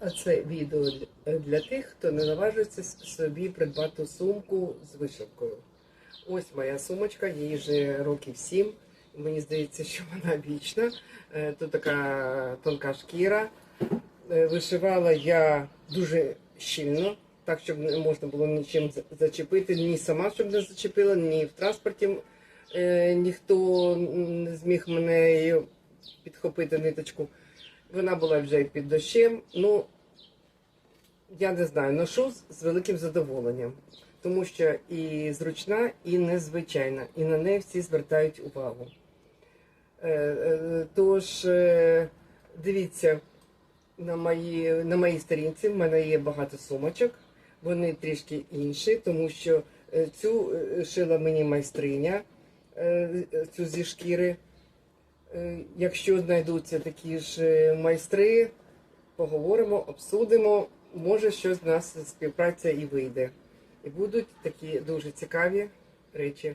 А це відео для- тих, хто не наважується собі придбати сумку з вишивкою. Ось моя сумочка, їй вже років сім. Мені здається, що вона вічна. Е, Тут така тонка шкіра. Е, Вишивала я дуже щільно, так, щоб не можна було нічим зачепити. Ні сама, щоб не зачепила, ні в транспорті е, ніхто не зміг мене підхопити ниточку. Вона була вже під дощем. Ну, я не знаю, ношу з- великим задоволенням, тому що і зручна, і незвичайна, і на неї всі звертають увагу. Е, е, Тож, е, дивіться, на моїй, на моїй сторінці в мене є багато сумочок, вони трішки інші, тому що цю шила мені майстриня, цю зі шкіри. Е, Якщо знайдуться такі ж е, майстри, поговоримо, обсудимо. Може, щось в нас співпраця і вийде. І будуть такі дуже цікаві речі.